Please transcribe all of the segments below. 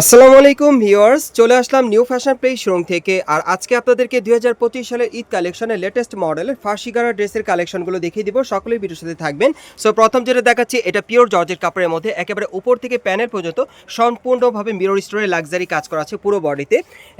আসসালামু আলাইকুম ভিউয়ার্স, চলে আসলাম নিউ ফ্যাশন প্লেস শোরুম থেকে। আর আজকে আপনাদেরকে দুই হাজার পঁচিশ সালের ঈদ কালেকশনের লেটেস্ট মডেলের ফার্সিগারা ড্রেসের কালেকশনগুলো দেখিয়ে দিব। সকলেই ভিডিওর সাথে থাকবেন। সো প্রথম যেটা দেখাচ্ছি, এটা পিওর জর্জের কাপড়ের মধ্যে, একেবারে উপর থেকে প্যানেল পর্যন্ত সম্পূর্ণভাবে মিরর স্টোরে লাক্সারি কাজ করা আছে পুরো বডিতে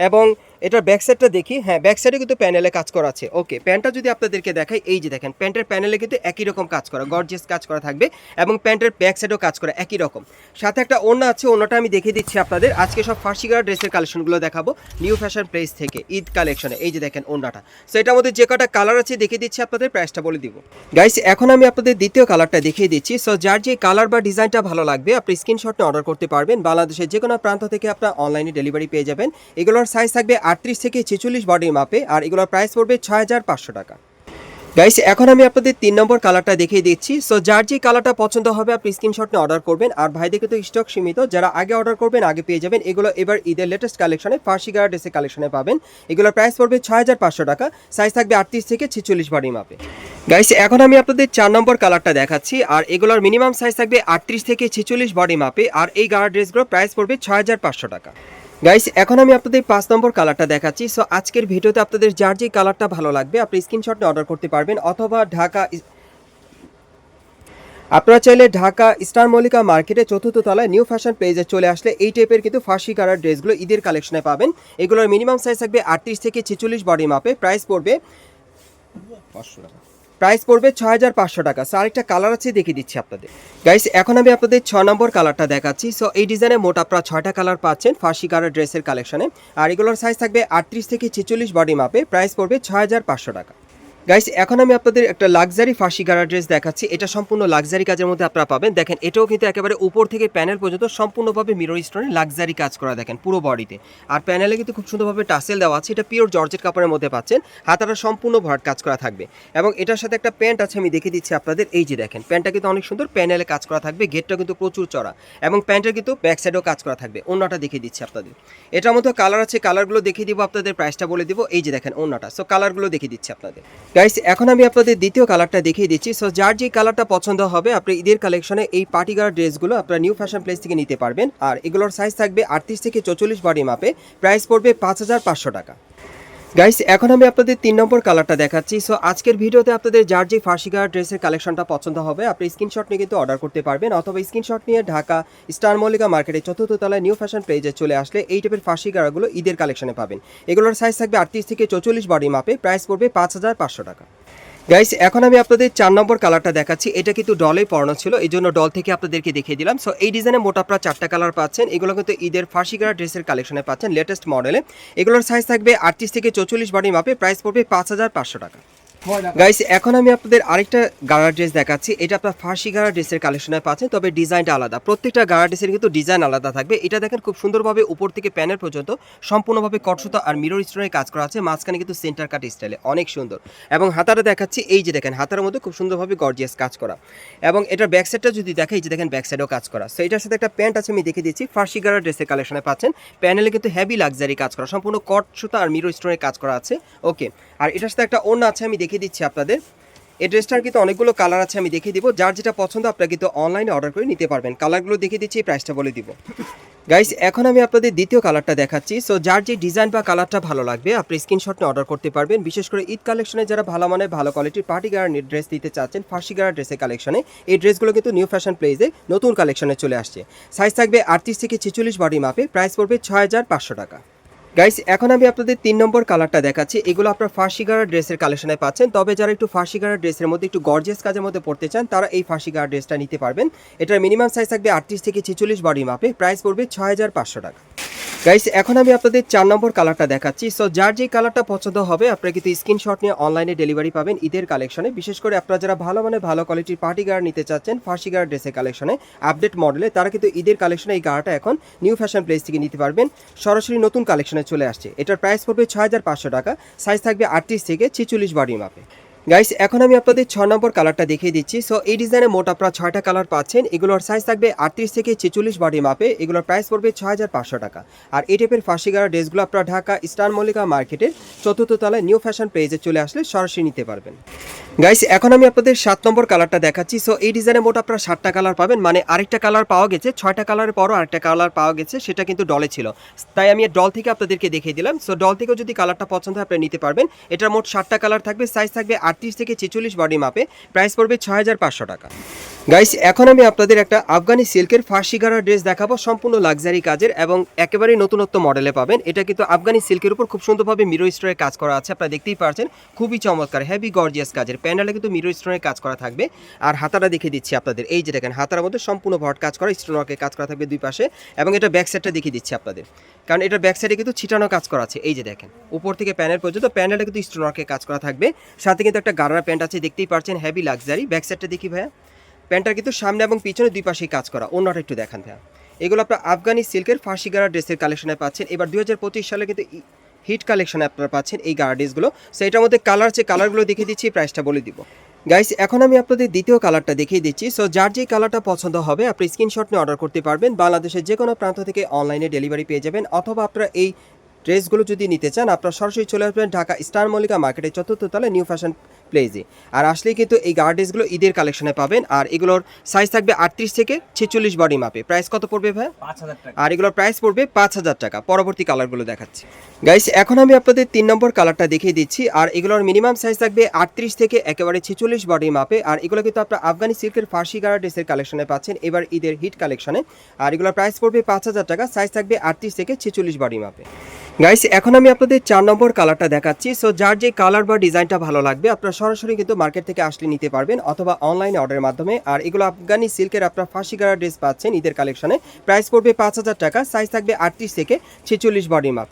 এবং এটার ব্যাক সাইডটা দেখি। হ্যাঁ ব্যাক সাইডে কিন্তু প্যানেলে কাজ করা আছে। ওকে প্যান্টটা যদি আপনাদেরকে দেখাই, এই যে দেখেন প্যান্টের প্যানেলে কিন্তু একই রকম কাজ করা গর্জিয়াস কাজ করা থাকবে এবং প্যান্টের ব্যাক সাইডেও কাজ করা একই রকম। সাথে একটা ওড়না আছে, ওড়নাটা আমি দেখিয়ে দিচ্ছি আপনাদের। আজকে সব ফার্সিগার ড্রেসের কালেকশনগুলো দেখাবো নিউ ফ্যাশন প্লেস থেকে, ঈদ কালেকশনে এই যে দেখেন ওড়নাটা। সো এটার মধ্যে যে কটা কালার আছে, দেখিয়ে দিচ্ছি আপনাদের প্রাইসটা বলে দিব। গাইস এখন আমি আপনাদের দ্বিতীয় কালারটা দেখিয়ে দিচ্ছি। সো যার যে কালার বা ডিজাইনটা ভালো লাগবে, আপনি স্ক্রিনশট নিয়ে অর্ডার করতে পারবেন। বাংলাদেশের যে কোনো প্রান্ত থেকে আপনার অনলাইনে ডেলিভারি পেয়ে যাবেন। এগুলোর সাইজ থাকবে আটত্রিশ থেকে ছেচল্লিশ বডির মাপে, আর এগুলোর প্রাইস পড়বে ছয় হাজার পাঁচশো টাকা। গাইস এখন আমি আপনাদের তিন নম্বর কালারটা দেখিয়ে দিচ্ছি। সো যার যে কালারটা পছন্দ হবে, আপনি স্ক্রিনশট নিয়ে অর্ডার করবেন। আর ভাইদেরকে তো স্টক সীমিত। যারা আগে অর্ডার করবেন, আগে পেয়ে যাবেন। এগুলো এবার ঈদের লেটেস্ট কালেকশনে ফার্সি গার্ড ড্রেসের কালেকশনে পাবেন। এগুলোর প্রাইস পড়বে ছয় হাজার পাঁচশো টাকা। সাইজ থাকবে আটত্রিশ থেকে ছেচল্লিশ বাড়ি মাপে। গাইস এখন আমি আপনাদের চার নম্বর কালারটা দেখাচ্ছি। আর এগুলোর মিনিমাম সাইজ থাকবে আটত্রিশ থেকে ছেচল্লিশ বডি মাপে। আর এই গার্ড ড্রেসগুলোর প্রাইস পড়বে ছয় হাজার পাঁচশো টাকা। গাইস এখন আমি আপনাদের পাঁচ নম্বর কালারটা দেখাচ্ছি। সো আজকের ভিডিওতে আপনাদের যার যে কালারটা ভালো লাগবে, আপনি স্ক্রিনশট নিয়ে অর্ডার করতে পারবেন। অথবা ঢাকা আপনারা চাইলে ঢাকা স্টার মল্লিকা মার্কেটে চতুর্থ তলায় নিউ ফ্যাশন পেজে চলে আসলে এই টাইপের কিন্তু ফার্সি কালার ড্রেসগুলো ঈদের কালেকশনে পাবেন। এগুলোর মিনিমাম সাইজ থাকবে আটত্রিশ থেকে ছেচল্লিশ বডি মাপে প্রাইস পড়বে পাঁচশো টাকা। প্রাইস পড়বে ছ হাজার পাঁচশো টাকা। সো আরেকটা কালার আছে, দেখিয়ে দিচ্ছি আপনাদের। গাইস এখন আমি আপনাদের ছ নম্বর কালারটা দেখাচ্ছি। সো এই ডিজাইনে মোট আপনারা ছয়টা কালার পাচ্ছেন ফার্সি কালার ড্রেসের কালেকশনে আর এগুলোর সাইজ থাকবে আটত্রিশ থেকে ছেচল্লিশ বডি মাপে প্রাইস পড়বে ছয় হাজার পাঁচশো টাকা। গাইস এখন আমি আপনাদের একটা লাক্সারি ফার্সি গাড়া ড্রেস দেখাচ্ছি। এটা সম্পূর্ণ লাক্সারি কাজের মধ্যে আপনারা পাবেন। দেখেন, এটাও কিন্তু একেবারে উপর থেকে প্যানেল পর্যন্ত সম্পূর্ণভাবে মিরর স্টোনে লাক্সারি কাজ করা, দেখেন, পুরো বডিতে আর প্যানেলে কিন্তু খুব সুন্দরভাবে টাসেল দেওয়া আছে। এটা পিওর জর্জেট কাপড়ের মধ্যে পাচ্ছেন। হাতাটা সম্পূর্ণ ভরাট কাজ করা থাকবে। এবং এটার সাথে একটা প্যান্ট আছে, আমি দেখে দিচ্ছি আপনাদের। এই যে দেখেন প্যান্টটা কিন্তু অনেক সুন্দর। প্যানেলে কাজ করা থাকবে। গেটটা কিন্তু প্রচুর চড়া এবং প্যান্টের কিন্তু ব্যাক সাইডেও কাজ করা থাকবে। অন্যটা দেখিয়ে দিচ্ছি আপনাদের। এটার মধ্যে কালার আছে কালারগুলো দেখিয়ে দিব আপনাদের প্রাইসটা বলে দিব। এই যে দেখেন অন্যটা সো কালারগুলো দেখিয়ে দিচ্ছি আপনাদের। গাইস এখন আমি আপনাদের দ্বিতীয় কালারটা দেখিয়ে দিচ্ছি। সো যার যে কালারটা পছন্দ হবে, আপনি ঈদের কালেকশনে এই পার্টিগার ড্রেসগুলো আপনার নিউ ফ্যাশন প্লেস থেকে নিতে পারবেন। আর এগুলোর সাইজ থাকবে আটত্রিশ থেকে চৌচল্লিশ বডি মাপে প্রাইস পড়বে পাঁচ হাজার পাঁচশো টাকা। গাইস এখন আমি আপনাদের তিন নম্বর কালারটা দেখাচ্ছি। সো আজকের ভিডিওতে আপনাদের যার যে ফার্সিগার ড্রেসের কালেকশনটা পছন্দ হবে, আপনি স্ক্রিনশট নিয়ে কিন্তু অর্ডার করতে পারবেন। অথবা স্ক্রিনশট নিয়ে ঢাকা স্টার মল্লিকা মার্কেটে চতুর্থ তলায় নিউ ফ্যাশন পেজে চলে আসলে এই টাইপের ফার্সিগারগুলো ঈদের কালেকশনে পাবেন। এগুলোর সাইজ থাকবে আটত্রিশ থেকে চৌচল্লিশ বডি মাপে প্রাইস পড়বে পাঁচ হাজার পাঁচশো টাকা। গাইস এখন আমি আপনাদের চার নম্বর কালারটা দেখাচ্ছি। এটা কিন্তু ডলে পড়ানো ছিল, এই জন্য ডল থেকে আপনাদেরকে দেখিয়ে দিলাম। সো এই ডিজাইনে মোট আপনারা চারটা কালার পাচ্ছেন। এগুলো কিন্তু ঈদের ফার্সিগারা ড্রেসের কালেকশনে পাচ্ছেন লেটেস্ট মডেলে এগুলোর সাইজ থাকবে আটত্রিশ থেকে চৌচল্লিশ বডি মাপে প্রাইস পড়বে পাঁচ হাজার পাঁচশো টাকা। গাইস এখন আমি আপনাদের আরেকটা গাড়া ড্রেস দেখাচ্ছি। এটা আপনার ফার্সি গাড়া ড্রেসের কালেকশনে পাচ্ছেন, তবে ডিজাইনটা আলাদা। প্রত্যেকটা গাড়া ড্রেসের কিন্তু ডিজাইন আলাদা থাকবে। এটা দেখেন খুব সুন্দরভাবে উপর থেকে প্যানেল পর্যন্ত সম্পূর্ণভাবে কটসুতা আর মিরর স্টোনের কাজ করা আছে, মাঝখানে কিন্তু সেন্টার কাট স্টাইলে অনেক সুন্দর। এবং হাতাটা দেখাচ্ছি, এই যে দেখেন, হাতার মধ্যে খুব সুন্দরভাবে গর্জিয়াস কাজ করা। এবং এটার ব্যাক সাইডটা যদি দেখে, এই যে দেখেন ব্যাক সাইডেও কাজ করা। সো এটার সাথে একটা প্যান্ট আছে, আমি দেখে দিচ্ছি। ফার্সি গাড়া ড্রেসের কালেকশনে পাচ্ছেন। প্যানেলে কিন্তু হেভি লাক্সারি কাজ করা। সম্পূর্ণ কট সুতা আর মিরর স্টোনের কাজ করা আছে। ওকে আর এটার সাথে একটা অন্য আছে, আমি দেখিয়ে দিচ্ছি আপনাদের। এই ড্রেসটার কিন্তু অনেকগুলো কালার আছে, আমি দেখিয়ে দিব। যার যেটা পছন্দ, আপনারা কিন্তু অনলাইনে অর্ডার করে নিতে পারবেন। কালারগুলো দেখিয়ে দিচ্ছি প্রাইসটা বলে দিব। গাইস এখন আমি আপনাদের দ্বিতীয় কালারটা দেখাচ্ছি। সো যার যে ডিজাইন বা কালারটা ভালো লাগবে, আপনি স্ক্রিনশট নিয়ে অর্ডার করতে পারবেন। বিশেষ করে ঈদ কালেকশনে যারা ভালো মানের, ভালো কোয়ালিটির পার্টি গাড়ার ড্রেস দিতে চাচ্ছেন, ফার্সি গাড়ার ড্রেসের কালেকশনে এই ড্রেসগুলো কিন্তু নিউ ফ্যাশন প্লেসে নতুন কালেকশনে চলে আসছে। সাইজ থাকবে আটত্রিশ থেকে ছেচল্লিশ বডি মাপে প্রাইস পড়বে ছয় হাজার পাঁচশো টাকা। গাইস এখন আমি আপনাদের তিন নম্বর কালারটা দেখাচ্ছি। এগুলো আপনার ফার্সি গাড়া ড্রেসের কালেকশনে পাচ্ছেন। তবে যারা একটু ফার্সি গাড়া ড্রেসের মধ্যে একটু গর্জেস কাজের মধ্যে পড়তে চান, তারা এই ফার্সি গাড়া ড্রেসটা নিতে পারবেন। এটার মিনিমাম সাইজ থাকবে আটত্রিশ থেকে ছেচল্লিশ বডি মাপে। প্রাইস পড়বে ছয় হাজার পাঁচশো টাকা। গাইস এখন আমি আপনাদের চার নম্বর কালারটা দেখাচ্ছি। সো যার যে কালারটা পছন্দ হবে, আপনারা কিন্তু স্ক্রিনশট নিয়ে অনলাইনে ডেলিভারি পাবেন ঈদের কালেকশনে বিশেষ করে আপনারা যারা ভালো মানে ভালো কোয়ালিটির পার্টি গার্ড নিতে চাচ্ছেন, ফার্সি গাড় ড্রেসের কালেকশনে আপডেট মডেলে তারা কিন্তু ঈদের কালেকশনে এই গাড়াটা এখন নিউ ফ্যাশন প্লেস থেকে নিতে পারবেন। সরাসরি নতুন কালেকশনে চলে আসছে। এটার প্রাইস পড়বে ছয় হাজার পাঁচশো টাকা সাইজ থাকবে আটত্রিশ থেকে ছেচল্লিশ বডি মাপে গাইস এখন আমি আপনাদের ছ নম্বর কালারটা দেখিয়ে দিচ্ছি। সো এই ডিজাইনে মোট আপনারা ছয়টা কালার পাচ্ছেন। এগুলোর সাইজ থাকবে আটত্রিশ থেকে ছেচল্লিশ বডি মাপে। এগুলোর প্রাইস পড়বে ছ হাজার পাঁচশো টাকা। আর এই টাইপের ফাঁসি গাড়া ড্রেসগুলো আপনারা ঢাকা স্টার মল্লিকা মার্কেটের চতুর্থ তলায় নিউ ফ্যাশন পেজে চলে আসলে সরাসরি নিতে পারবেন। গাইস এখন আমি আপনাদের সাত নম্বর কালারটা দেখাচ্ছি। সো এই ডিজাইনে মোট আপনারা সাতটা কালার পাবেন। মানে আরেকটা কালার পাওয়া গেছে, ছয়টা কালারের পরও আরেকটা কালার পাওয়া গেছে, সেটা কিন্তু ডলে ছিল। তাই আমি ডল থেকে আপনাদেরকে দেখিয়ে দিলাম। সো ডল থেকেও যদি কালারটা পছন্দ হয়, আপনি নিতে পারবেন। এটার মোট সাতটা কালার থাকবে সাইজ থাকবে আটত্রিশ থেকে ছেচল্লিশ বডি মাপে প্রাইস পড়বে ছয় হাজার পাঁচশো টাকা। গাইস এখন আমি আপনাদের একটা আফগানি সিল্কের ফার্সি গাড়া ড্রেস দেখাবো, সম্পূর্ণ লাক্সারি কাজের এবং একেবারেই নতুনত্ব মডেলে পাবেন। এটা কিন্তু আফগানি সিল্কের উপর খুব সুন্দরভাবে মিরো স্টোনের কাজ করা আছে, আপনারা দেখতেই পারছেন। খুবই চমৎকার হেভি গর্জিয়াস কাজের। প্যান্ডেলে কিন্তু মিরো স্টোনের কাজ করা থাকবে। আর হাতাটা দেখিয়ে দিচ্ছি আপনাদের। এই যে দেখেন, হাতার মধ্যে সম্পূর্ণ ভট কাজ করা স্টোনওয়ার্কের কাজ করা থাকবে দুই পাশে এবং এটা ব্যাক সাইডটা দেখিয়ে দিচ্ছি আপনাদের। কারণ এটা ব্যাক সাইডে কিন্তু ছিটানো কাজ করা আছে। এই যে দেখেন, উপর থেকে প্যানেল পর্যন্ত প্যানেলটা কিন্তু স্টোনওয়ার্কের কাজ করা থাকবে। সাথে কিন্তু একটা গাড়ার প্যান্ট আছে, দেখতেই পারছেন হেভি লাক্সারি ব্যাক সাইডটা দেখি ভাইয়া। প্যান্টটার কিন্তু সামনে এবং পিছনে দুই পাশেই কাজ করা। অন্যটা একটু দেখান ভাইয়া। এগুলো আপনার আফগানি সিল্কের ফার্সি গাড়া ড্রেসের কালেকশনে পাচ্ছেন। এবার দুই হাজার পঁচিশ সালে কিন্তু হিট কালেকশনে আপনারা পাচ্ছেন এই গাড়া ড্রেসগুলো। সো এটার মধ্যে কালার আছে কালারগুলো দেখিয়ে দিচ্ছি প্রাইসটা বলে দিব। গাইস এখন আমি আপনাদের দ্বিতীয় কালারটা দেখিয়ে দিচ্ছি। সো যার যে কালারটা পছন্দ হবে, আপনি স্ক্রিনশট নিয়ে অর্ডার করতে পারবেন। বাংলাদেশের যে কোনো প্রান্ত থেকে অনলাইনে ডেলিভারি পেয়ে যাবেন। অথবা আপনারা এই ড্রেসগুলো যদি নিতে চান, আপনারা সরাসরি চলে আসবেন ঢাকা স্টার মল্লিকা মার্কেটের চতুর্থ তলায় নিউ ফ্যাশন প্লেজে আর আসলেই কিন্তু এই গার্ডেসগুলো ঈদের কালেকশনে পাবেন। আর এগুলোর সাইজ থাকবে আটত্রিশ থেকে ছেচল্লিশ বডি মাপে প্রাইস কত পড়বে ভাই? পাঁচ হাজার টাকা। আর এগুলোর প্রাইস পড়বে পাঁচ হাজার টাকা। পরবর্তী কালারগুলো দেখাচ্ছি। গাইস এখন আমি আপনাদের তিন নম্বর কালারটা দেখিয়ে দিচ্ছি। আর এগুলোর মিনিমাম সাইজ থাকবে আটত্রিশ থেকে একেবারে ছেচল্লিশ বডি মাপে আর এগুলো কিন্তু আপনার আফগানি সিল্কের ফার্সি গাড়া ড্রেসের কালেকশনে পাচ্ছেন। এবার ঈদের হিট কালেকশনে আর এগুলোর প্রাইস পড়বে পাঁচ হাজার টাকা। সাইজ থাকবে আটত্রিশ থেকে ছেচল্লিশ বডি মাপে গাইস এখন আমি আপনাদের চার নম্বর কালারটা দেখাচ্ছি। সো যার যে কালার বা ডিজাইনটা ভালো লাগবে, আপনারা সরাসরি কিন্তু মার্কেট থেকে আসলে নিতে পারবেন অথবা অনলাইনে অর্ডারের মাধ্যমে। আর এগুলো আফগানি সিল্কের আপনার ফাঁসি গাড়া ড্রেস পাচ্ছেন ঈদের কালেকশনে প্রাইস পড়বে পাঁচ হাজার টাকা সাইজ থাকবে আটত্রিশ থেকে ছেচল্লিশ বডি মাপ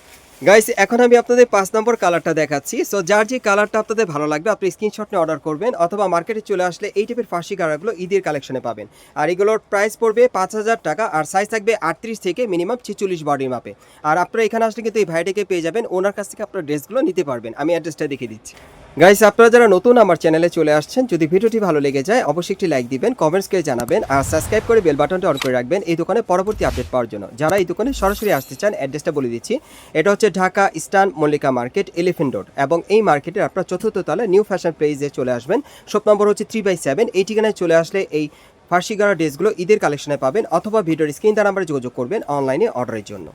গাইস এখন আমি আপনাদের পাঁচ নম্বর কালারটা দেখাচ্ছি। সো যার যে কালারটা আপনাদের ভালো লাগবে, আপনি স্ক্রিনশট নিয়ে অর্ডার করবেন, অথবা মার্কেটে চলে আসলে এই টাইপের ফার্সি কালারগুলো ঈদের কালেকশনে পাবেন। আর এগুলোর প্রাইস পড়বে পাঁচ হাজার টাকা, আর সাইজ থাকবে আটত্রিশ থেকে মিনিমাম ছেচল্লিশ বডির মাপে আর আপনারা এখানে আসলে কিন্তু এই ভাইটাকে পেয়ে যাবেন, ওনার কাছ থেকে আপনার ড্রেসগুলো নিতে পারবেন। আমি অ্যাড্রেসটা দেখিয়ে দিচ্ছি। গাইস আপনারা যারা নতুন আমার চ্যানেলে চলে আসছেন, যদি ভিডিওটি ভালো লেগে যায়, অবশ্যই একটি লাইক দিবেন কমেন্টস করে জানাবেন, আর সাবস্ক্রাইব করে বেল বাটনটা অন করে রাখবেন এই দোকানে পরবর্তী আপডেট পাওয়ার জন্য। যারা এই দোকানে সরাসরি আসতে চান অ্যাড্রেসটা বলে দিচ্ছি। এটা হচ্ছে Dhaka eastern Mallika market elephant road এবং এই মার্কেটের আপনার চতুর্থ তলায় নিউ ফ্যাশন প্লেসে চলে আসবেন। শপ নম্বর হচ্ছে থ্রি বাই সেভেন এই ঠিকানায় চলে আসলে এই ফার্সি গাড়া ড্রেসগুলো ঈদের কালেকশনে পাবেন, অথবা ভিডিওর স্ক্রিন দ্বারা নাম্বারে যোগাযোগ করবেন অনলাইনে অর্ডারের জন্য।